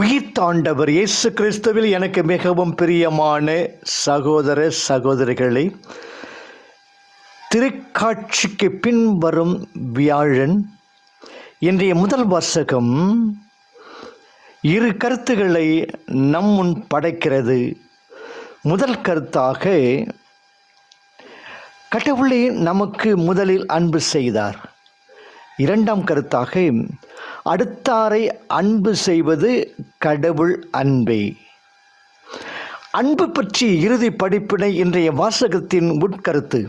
உயிர்த்தாண்டவர் இயேசு கிறிஸ்துவில் எனக்கு மிகவும் பிரியமான சகோதர சகோதரிகளை திருக்காட்சிக்கு பின்வரும் வியாழன் இன்றைய முதல் வாசகம் இரு கருத்துக்களை நம் முன் படைக்கிறது. முதல் கருத்தாக கடவுளே நமக்கு முதலில் அன்பு செய்தார். இரண்டாம் கருத்தாக அடுத்தாரை அன்பு செய்வது கடவுள் அன்பே. அன்பு பற்றி இறுதி படிப்பினை இன்றைய வாசகத்தின் உட்கருத்து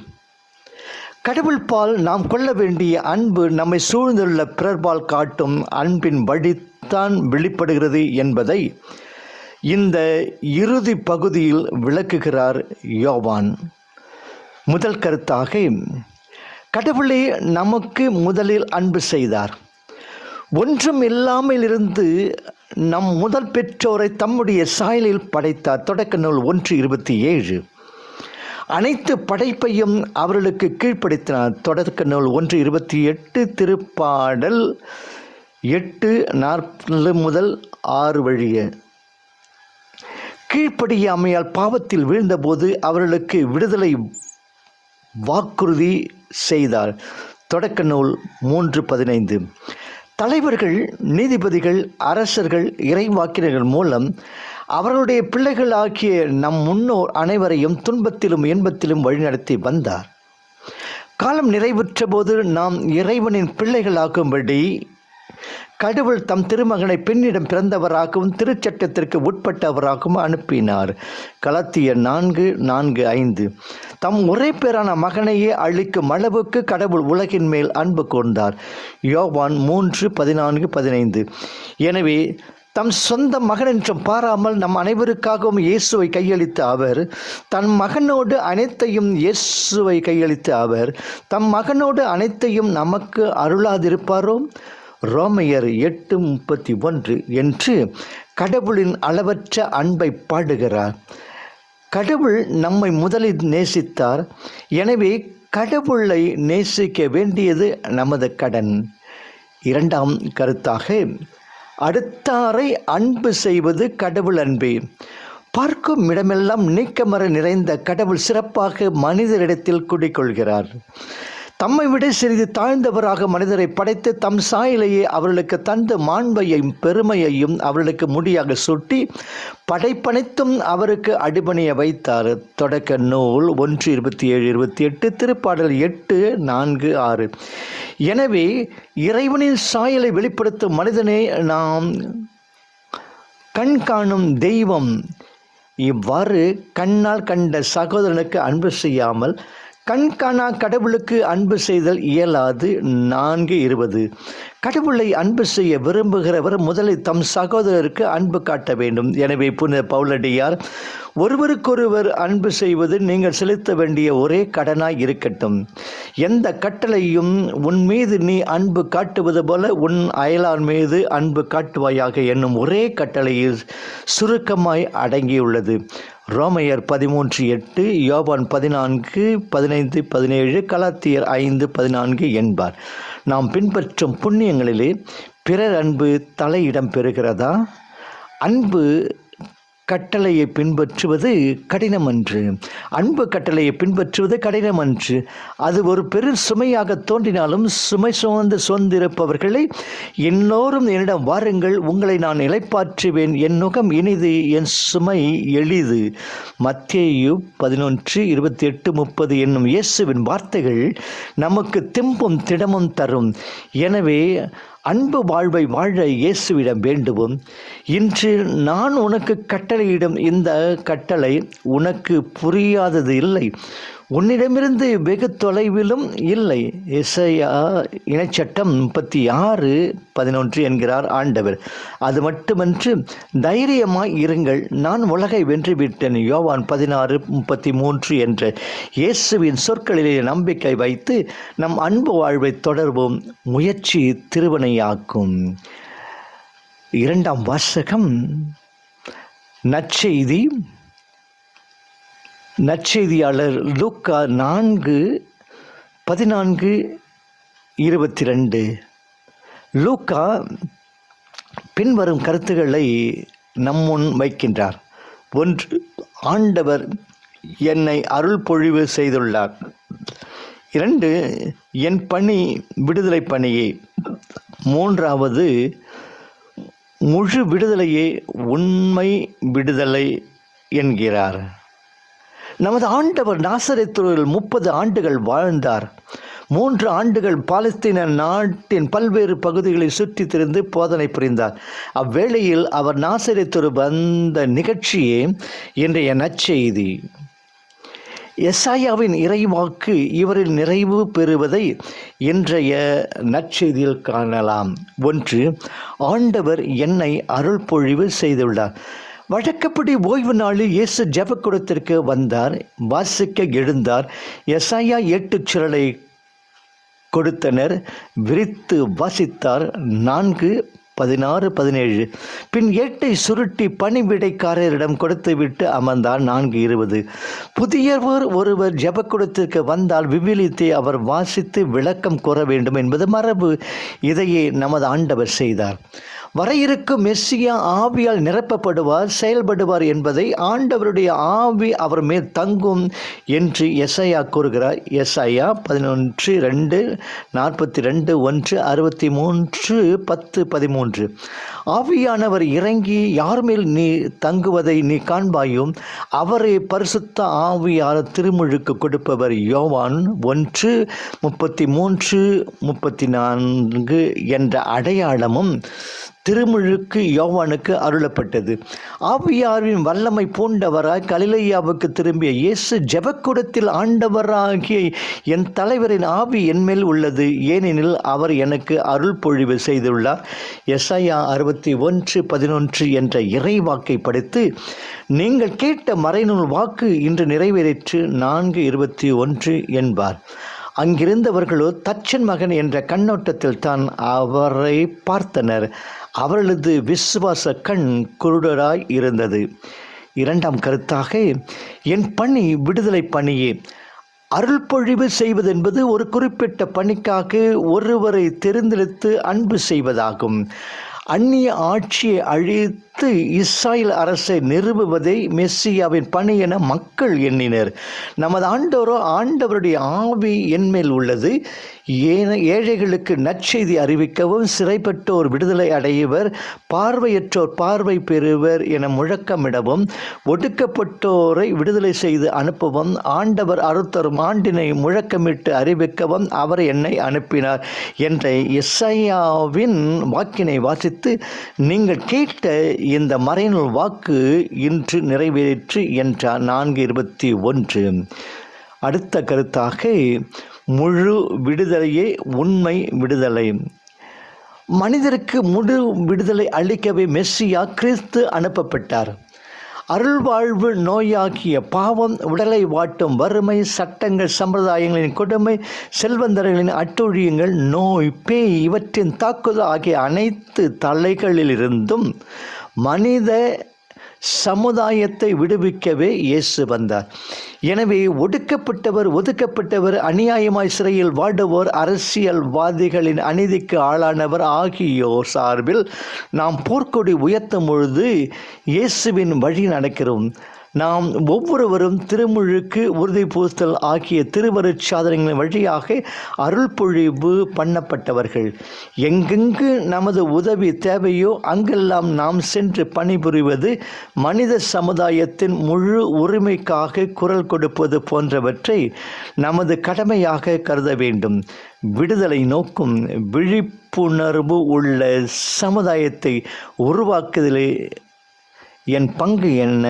கடவுள் பால் நாம் கொள்ள வேண்டிய அன்பு நம்மை சூழ்ந்துள்ள பிறர்பால் காட்டும் அன்பின் வழித்தான் வெளிப்படுகிறது என்பதை இந்த இறுதி பகுதியில் விளக்குகிறார் யோவான். முதல் கருத்தாக கடவுளே நமக்கு முதலில் அன்பு செய்தார். ஒன்றும் இல்லாமல் இருந்து நம் முதல் பெற்றோரை தம்முடைய சாயலில் படைத்தார். தொடக்க நூல் ஒன்று இருபத்தி ஏழு. அனைத்து படைப்பையும் அவர்களுக்கு கீழ்ப்படுத்தினார். தொடக்க நூல் ஒன்று இருபத்தி எட்டு திருப்பாடல் எட்டு நாற்பது முதல் ஆறு வழிய. கீழ்ப்படியாமையால் பாவத்தில் வீழ்ந்தபோது அவர்களுக்கு விடுதலை வாக்குறுதி செய்தார். தொடக்க நூல் மூன்று பதினைந்து. தலைவர்கள் நீதிபதிகள் அரசர்கள் இறைவாக்கினர்கள் மூலம் அவர்களுடைய பிள்ளைகள் ஆகிய நம் முன்னோர் அனைவரையும் துன்பத்திலும் இன்பத்திலும் வழிநடத்தி வந்தார். காலம் நிறைவுற்ற போது நாம் இறைவனின் பிள்ளைகளாகும்படி கடவுள் தம் திருமகனை பெண்ணிடம் பிறந்தவராகவும் திருச்சட்டத்திற்கு உட்பட்டவராகவும் அனுப்பினார். கலத்திய நான்கு நான்கு ஐந்து. தம் ஒரே பேரான மகனையே அழிக்கும் அளவுக்கு கடவுள் உலகின் மேல் அன்பு கொண்டார் யோவான் மூன்று பதினான்கு பதினைந்து. எனவே தம் சொந்த மகன் என்றும் பாராமல் நம் அனைவருக்காகவும் இயேசுவை கையளித்த அவர் தன் மகனோடு அனைத்தையும் இயேசுவை கையளித்த அவர் தம் மகனோடு அனைத்தையும் நமக்கு அருளாதிருப்பாரோ? ரோமையர் எட்டு முப்பத்தி ஒன்று என்று கடவுளின் அளவற்ற அன்பை பாடுகிறார். கடவுள் நம்மை முதலில் நேசித்தார். எனவே கடவுளை நேசிக்க வேண்டியது நமது கடன். இரண்டாம் கருத்தாக அடுத்தாரை அன்பு செய்வது கடவுள் அன்பே. பார்க்கும் இடமெல்லாம் நீக்கமர நிறைந்த கடவுள் சிறப்பாக மனிதரிடத்தில் குடிக்கொள்கிறார் தம்மை விட சிறிது தாழ்ந்தவராக மனிதரை படைத்து தம் சாயலையே அவர்களுக்கு தந்த மாண்பையும் பெருமையையும் அவர்களுக்கு முடியாக சுட்டி படைப்பனைத்தும் அவருக்கு அடிபணிய வைத்தார். தொடக்க நூல் ஒன்று இருபத்தி ஏழு இருபத்தி எட்டு திருப்பாடல் எட்டு நான்கு ஆறு. எனவே இறைவனின் சாயலை வெளிப்படுத்தும் மனிதனே நாம் கண் காணும் தெய்வம். இவ்வாறு கண்ணால் கண்ட சகோதரனுக்கு அன்பு செய்யாமல் கண் காணா கடவுளுக்கு அன்பு செய்தல் இயலாது. நான்கு இருபது. கடவுளை அன்பு செய்ய விரும்புகிறவர் முதலில் தம் சகோதரருக்கு அன்பு காட்ட வேண்டும். எனவே புனித பவுலடியார் ஒருவருக்கொருவர் அன்பு செய்வது நீங்கள் செலுத்த வேண்டிய ஒரே கடனாய் இருக்கட்டும். எந்த கட்டளையும் உன் மீது நீ அன்பு காட்டுவது போல உன் அயலார் மீது அன்பு காட்டுவாயாக என்னும் ஒரே கட்டளையில் சுருக்கமாய் அடங்கியுள்ளது. ரோமையர் பதிமூன்று எட்டு யோபான் பதினான்கு பதினைந்து பதினேழு கலாத்தியர் ஐந்து பதினான்கு என்பார். நாம் பின்பற்றும் புண்ணியங்களிலே பிறர் அன்பு தலையிடம் பெறுகிறதா? அன்பு கட்டளையை பின்பற்றுவது கடினமன்று. அன்பு கட்டளையை பின்பற்றுவது கடினமன்று. அது ஒரு பெரு சுமையாக தோன்றினாலும் சுமை சுமந்து சுமந்திருப்பவர்களை எல்லோரும் என்னிடம் வாருங்கள் உங்களை நான் இலைப்பாற்றுவேன் என் நுகம் இனிது என் சுமை எளிது. மத்தியு பதினொன்று இருபத்தி எட்டு முப்பது என்னும் இயேசுவின் வார்த்தைகள் நமக்கு திம்பும் திடமும் தரும். எனவே அன்பு வாழ்வை வாழ இயேசுவிடம் வேண்டுவோம். இன்று நான் உனக்கு கட்டளையிடும் இந்த கட்டளை உனக்கு புரியாதது இல்லை. உன்னிடமிருந்து வெகு தொலைவிலும் இல்லை. இசையா இணைச்சட்டம் முப்பத்தி ஆறு பதினொன்று என்கிறார் ஆண்டவர். அது மட்டுமன்று தைரியமாய் இருங்கள். நான் உலகை வென்றுவிட்டேன். யோவான் பதினாறு முப்பத்தி மூன்று என்ற. இயேசுவின் சொற்களிலே நம்பிக்கை வைத்து நம் அன்பு வாழ்வை தொடர்வோம். முயற்சி திருவனையாக்கும் இரண்டாம் வாசகம் நற்செய்தி நற்செய்தியாளர் லூக்கா நான்கு பதினான்கு இருபத்தி ரெண்டு லூக்கா பின்வரும் கருத்துக்களை நம்முன் வைக்கின்றார். ஒன்று ஆண்டவர் என்னை அருள் பொழிவு செய்துள்ளார். இரண்டு என் பணி விடுதலை பணியே. மூன்றாவது முழு விடுதலையே உண்மை விடுதலை என்கிறார். நமது ஆண்டவர் நாசரித்துறையில் முப்பது ஆண்டுகள் வாழ்ந்தார். மூன்று ஆண்டுகள் பாலஸ்தீன நாட்டின் பல்வேறு பகுதிகளை சுற்றித் திரிந்து போதனை புரிந்தார். அவ்வேளையில் அவர் நாசரித்துறை வந்த நிகழ்ச்சியே இன்றைய நற்செய்தி. எஸ்ஐயாவின் இறைவாக்கு இவரில் நிறைவு பெறுவதை இன்றைய நற்செய்தியில் காணலாம். ஒன்று ஆண்டவர் என்னை அருள் பொழிவு செய்துள்ளார். வழக்கப்படி ஓய்வு நாளில் இயேசு ஜெபக்குடத்திற்கு வந்தார் வாசிக்க எழுந்தார். எஸ்ஐயா எட்டு சுரலை கொடுத்தனர் விரித்து வாசித்தார். நான்கு பதினாறு பதினேழு. பின் எட்டை சுருட்டி பணிவிடைக்காரரிடம் கொடுத்துவிட்டு அமர்ந்தார் நான்கு இருபது. புதியவர் ஒருவர் ஜபக்குடத்திற்கு வந்தால் விவிலியத்தை அவர் வாசித்து விளக்கம் கூற வேண்டும் என்பது மரபு. இதையே நமது ஆண்டவர் செய்தார். வர இருக்கும் மெஸ்ஸியா ஆவியால் நிரப்பப்படுவார் செயல்படுவார் என்பதை ஆண்டவருடைய ஆவி அவர் மேல் தங்கும் என்று எஸ்ஐயா கூறுகிறார். எஸ்ஐயா பதினொன்று ரெண்டு நாற்பத்தி ரெண்டு ஒன்று அறுபத்தி மூன்று பத்து பதிமூன்று ஆவியானவர் இறங்கி யார் மேல் நீ தங்குவதை நீ காண்பாயும் அவரை பரிசுத்த ஆவியார் திருமுழுக்கு கொடுப்பவர் யோவான் ஒன்று முப்பத்தி மூன்று முப்பத்தி நான்கு என்ற அடையாளமும் திருமுழுக்கு யோவானுக்கு அருளப்பட்டது. ஆவியாரின் வல்லமை பூண்டவராய் கலிலையாவுக்கு திரும்பிய இயேசு ஜெபக்கூடத்தில் ஆண்டவராகிய என் தலைவரின் ஆவி என்மேல் உள்ளது. ஏனெனில் அவர் எனக்கு அருள் பொழிவு செய்துள்ளார். எஸ்ஐயா அறுபத்தி ஒன்று பதினொன்று என்ற இறைவாக்கை படித்து நீங்கள் கேட்ட மறைநூல் வாக்கு இன்று நிறைவேறிற்று. நான்கு இருபத்தி ஒன்று என்பார். அங்கிருந்தவர்களோ தச்சன் மகன் என்ற கண்ணோட்டத்தில் தான் அவரை பார்த்தனர். அவர்களது விசுவாச கண் குருடராய் இருந்தது. இரண்டாம் கருத்தாக என் பணி விடுதலை பணியே. அருள் பொழிவு செய்வதென்பது ஒரு குறிப்பிட்ட பணிக்காக ஒருவரை தெரிந்தெடுத்து அன்பு செய்வதாகும். அந்நிய ஆட்சியை அடுத்து இஸ்ராயல் அரசை நிறுவுவதை மெஸ்ஸியாவின் பணி என மக்கள் எண்ணினர். நமது ஆண்டோரோ ஆண்டவருடைய ஆவி என்மேல் உள்ளது. ஏன ஏழைகளுக்கு நற்செய்தி அறிவிக்கவும் சிறைப்பட்டோர் விடுதலை அடையவர் பார்வையற்றோர் பார்வை பெறுவர் என முழக்கமிடவும் ஒடுக்கப்பட்டோரை விடுதலை செய்து அனுப்பவும் ஆண்டவர் அறுத்தரும் ஆண்டினை முழக்கமிட்டு அறிவிக்கவும் அவர் என்னை அனுப்பினார் என்ற இசையாவின் வாக்கினை வாசித்து நீங்கள் கேட்ட இந்த மறைநூல் வாக்கு இன்று நிறைவேற்று என்றார் நான்கு இருபத்தி ஒன்று. அடுத்த கருத்தாக முழு விடுதலையே உண்மை விடுதலை. மனிதருக்கு முழு விடுதலை அளிக்கவே மெஸ்ஸியா கிறிஸ்து அனுப்பப்பட்டார். அருள்வாழ்வு நோயாகிய பாவம் உடலை வாட்டும் வறுமை சட்டங்கள் சம்பிரதாயங்களின் கொடுமை செல்வந்தர்களின் அட்டொழியங்கள் நோய் பேய் இவற்றின் தாக்குதல் ஆகிய அனைத்து தலைகளிலிருந்தும் மனித சமுதாயத்தை விடுவிக்கவே இயேசு வந்தார். எனவே ஒடுக்கப்பட்டவர் ஒதுக்கப்பட்டவர் அநியாயமாய் சிறையில் வாடுவோர் அரசியல்வாதிகளின் அநீதிக்கு ஆளானவர் ஆகியோர் சார்பில் நாம் போர்க்கொடி உயர்த்தும் பொழுது இயேசுவின் வழி நடக்கிறோம். நாம் ஒவ்வொருவரும் திருமுழுக்கு உறுதி பூசல் ஆகிய திருவருட் சாதனங்களின் வழியாக அருள்பொழிவு பண்ணப்பட்டவர்கள். எங்கெங்கு நமது உதவி தேவையோ அங்கெல்லாம் நாம் சென்று பணிபுரிவது மனித சமுதாயத்தின் முழு உரிமைக்காக குரல் கொடுப்பது போன்றவற்றை நமது கடமையாக கருத வேண்டும். விடுதலை நோக்கும் விழிப்புணர்வு உள்ள சமுதாயத்தை உருவாக்குதலே என் பங்கு என்ன?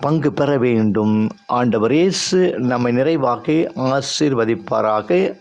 பங்கு பெற வேண்டும். ஆண்டவர் இயேசு நம்மை நிறைவாக ஆசீர்வதிப்பாராக.